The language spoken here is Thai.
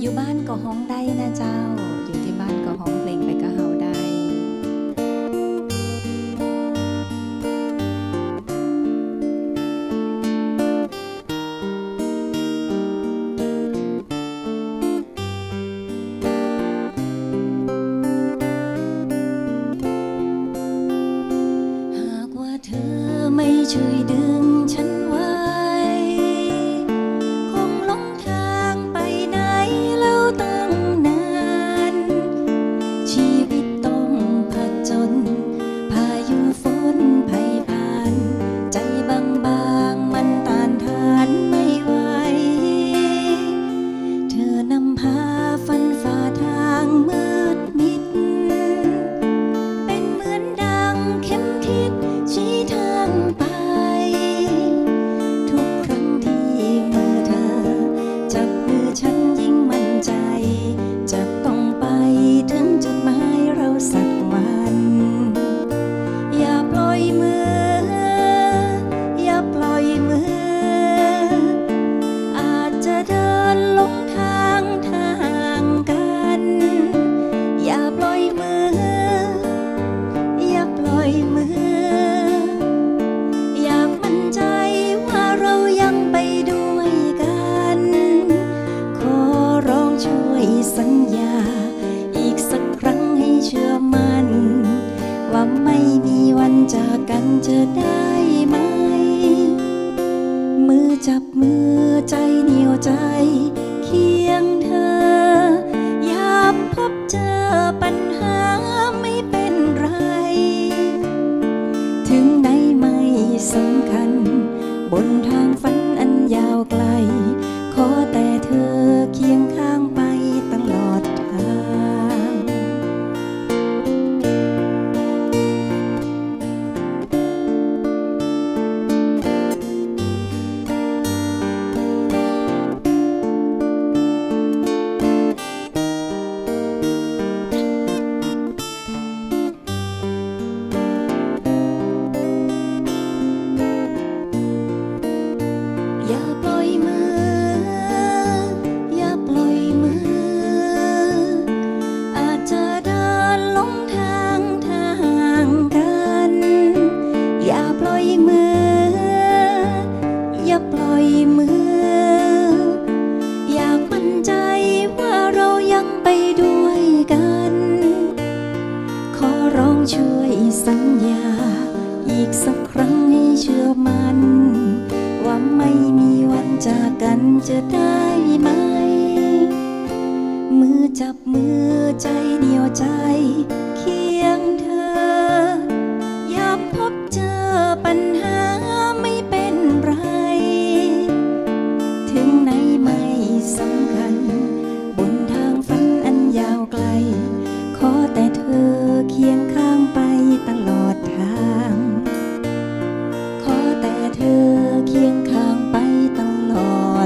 อยู่บ้านก็ห้องได้นะเจ้า อยู่ที่บ้านก็ห้องเพลงไปก็เฮาได้ หากว่าเธอไม่ช่วยดึง หลงทางทางกัน อย่าปล่อยมือ อย่าปล่อยมือ อยากมั่นใจว่าเรายังไปด้วยกัน ขอร้องช่วยสัญญา อีกสักครั้งให้เชื่อมั่น ว่าไม่มีวันจากกันจะได้ จับมือใจเหนียวใจ เคียงเธออยากพบเจอปัญหาไม่เป็นไร ถึงไหนไม่สำคัญ บนทางฝันอันยาวไกล ขอแต่เธอเคียง องช่วยสัญญา อีกสักครั้งให้เชื่อมัน ว่าไม่มีวันจากกันจะได้ไหม มือจับมือใจเดียวใจ เธอเคียงข้างไปตลอด